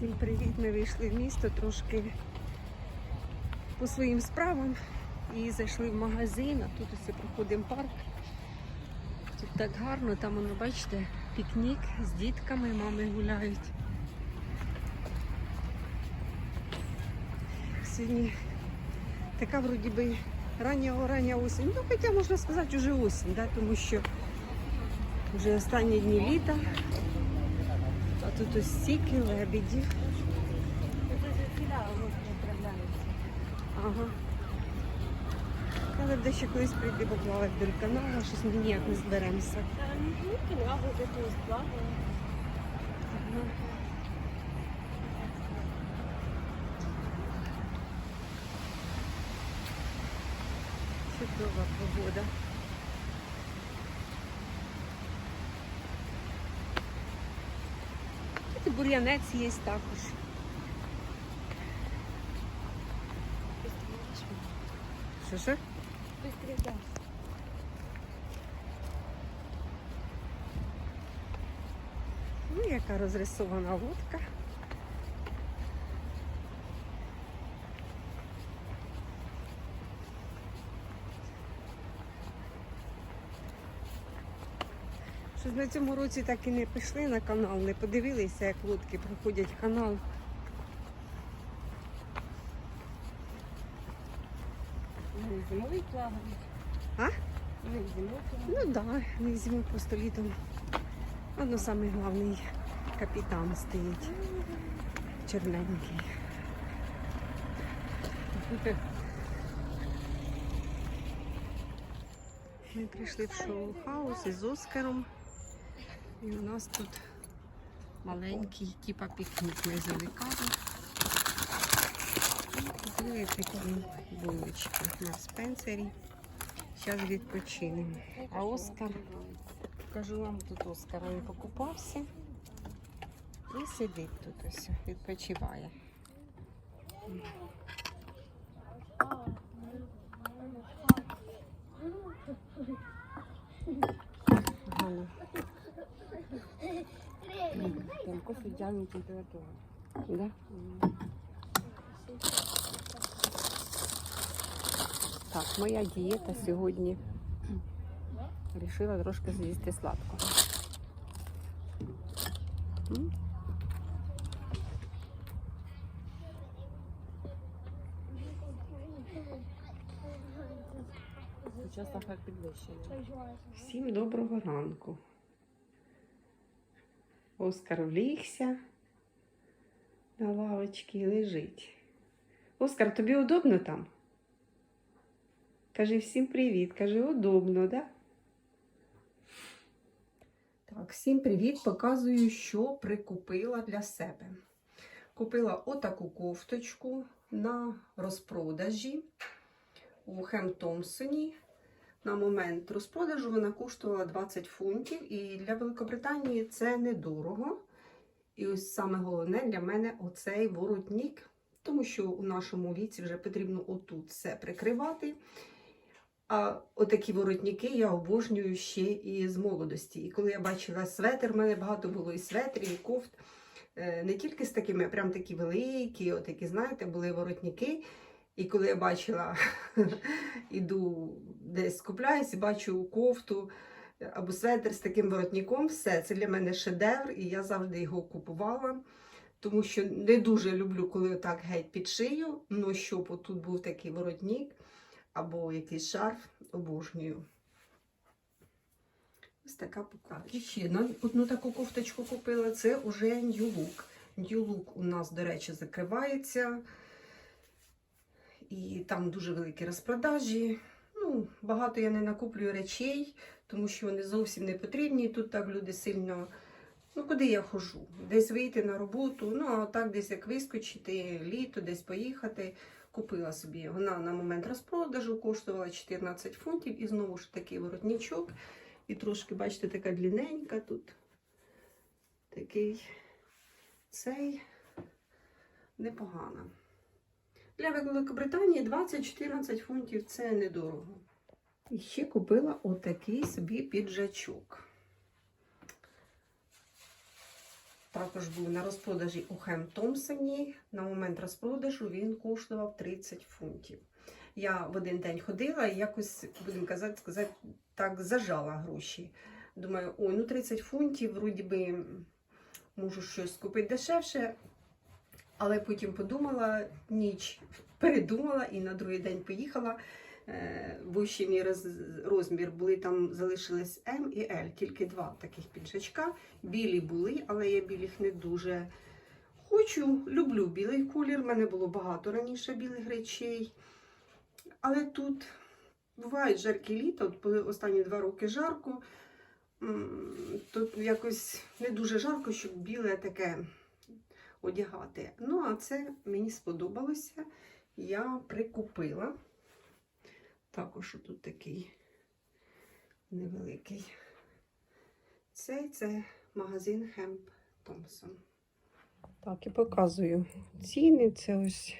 Всім привіт! Ми вийшли в місто трошки по своїм справам і зайшли в магазин, а тут ось проходимо парк. Тут так гарно, там воно, бачите, пікнік з дітками, мами гуляють. Сьогодні така вроді би рання рання осінь. Ну, хоча можна сказати, вже осінь, да? тому що вже останні дні літа. А тут ось стільки лебедів. Ага. Але де ще колись прийти поплавати до каналу, щось ми ніяк не зберемося. Ага. Чудова погода. І бур'янець є також. Що що? Ну, яка розрисована лодка. Щось на цьому році так і не пішли на канал, не подивилися, як лодки проходять канал. Вони зимою плавають. А? Зимою плавають. Ну так, да, не зиму просто літом. Воно самий головний капітан стоїть. Чорненький. Ми прийшли в шоу-хаус із Оскаром. І у нас тут маленький, типа пікнік. Ми. І купили такі булочки на спенсері. Зараз відпочинемо. А Оскар, кажу вам, тут Оскар він покупався і сидить тут ось, відпочиває. Кофе температура. да? Так, моя дієта сьогодні. Рішила трошки з'їсти? Зараз сахар підвищений. Всім доброго ранку. Оскар влігся на лавочці і лежить. Оскар, тобі удобно там? Кажи всім привіт. Кажи удобно, да? Так, всім привіт. Показую, що прикупила для себе. Купила отаку кофточку на розпродажі у Хем Томпсоні. На момент розпродажу вона коштувала 20 фунтів, і для Великобританії це недорого. І ось саме головне для мене оцей воротник, тому що у нашому віці вже потрібно отут все прикривати. А отакі воротники я обожнюю ще і з молодості. І коли я бачила светр, в мене багато було і светрів, і кофт. Е, Не тільки з такими, а прям такі великі, отакі, знаєте, були воротники. І коли я бачила, іду десь скупляюсь і бачу кофту або светр з таким воротником, все, це для мене шедевр, і я завжди його купувала. Тому що не дуже люблю, коли так геть під шию, ну щоб тут був такий воротник або якийсь шарф, обожнюю. Ось така покупка. Ще одну таку кофточку купила. Це уже New Look. New Look у нас, до речі, закривається. І там дуже великі розпродажі. Ну, багато я не накуплюю речей, тому що вони зовсім не потрібні. Тут так люди сильно. Ну, куди я хожу? Десь вийти на роботу, ну, а так десь як вискочити, літо, десь поїхати. Купила собі. Вона на момент розпродажу коштувала 14 фунтів. І знову ж такий воротничок. І трошки, бачите, така длинненька тут. Такий цей непогано. Для Великобританії 20-14 фунтів це недорого. І ще купила отакий собі піджачок. також був на розпродажі у Хем Томпсоні. На момент розпродажу він коштував 30 фунтів. Я в один день ходила і якось, будемо казати, сказати, так зажала гроші. Думаю, ой, ну 30 фунтів, вроді би можу щось купити дешевше. Але потім подумала, ніч передумала і на другий день поїхала. Е, Вищий мій розмір були там, залишились М і Л, тільки два таких піджачка. Білі були, але я білих не дуже хочу. Люблю білий колір. У мене було багато раніше білих речей. Але тут бувають жаркі літа, от останні два роки жарко. Тут якось не дуже жарко, щоб біле таке одягати. Ну, а це мені сподобалося. Я прикупила. Також тут такий невеликий. Цей це магазин Хемп Томпсон. Так, і показую ціни. Це ось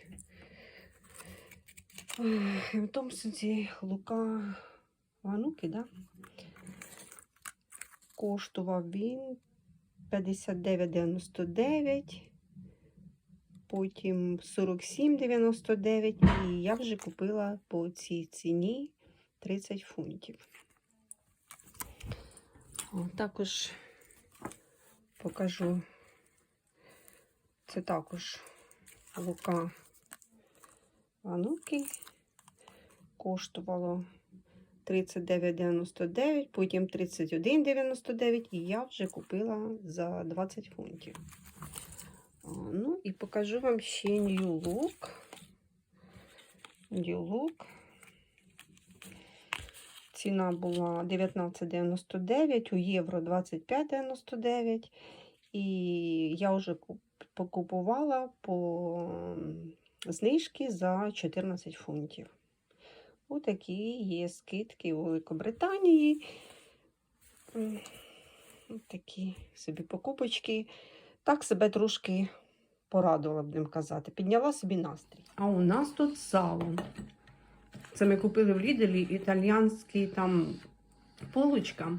Хемп Томпсон, ці Лука Вануки, да? Коштував він 59,99, потім 47,99 і я вже купила по цій ціні 30 фунтів. О, також покажу. Це також лука Вануки. Коштувало 39,99, потім 31,99 і я вже купила за 20 фунтів. А, Ну і покажу вам ще New Look. New Look. Ціна була 19,99, у євро 25,99. І я вже покупувала по м, знижки за 14 фунтів. Отакі є скидки у Великобританії. Такі собі покупочки. Так себе трошки порадувала, будемо казати. Підняла собі настрій. А у нас тут сало. Це ми купили в Ліделі італіянський там полочка.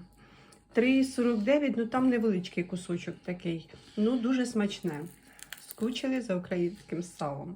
3,49, ну там невеличкий кусочок такий. Ну, дуже смачне. Скучили за українським салом.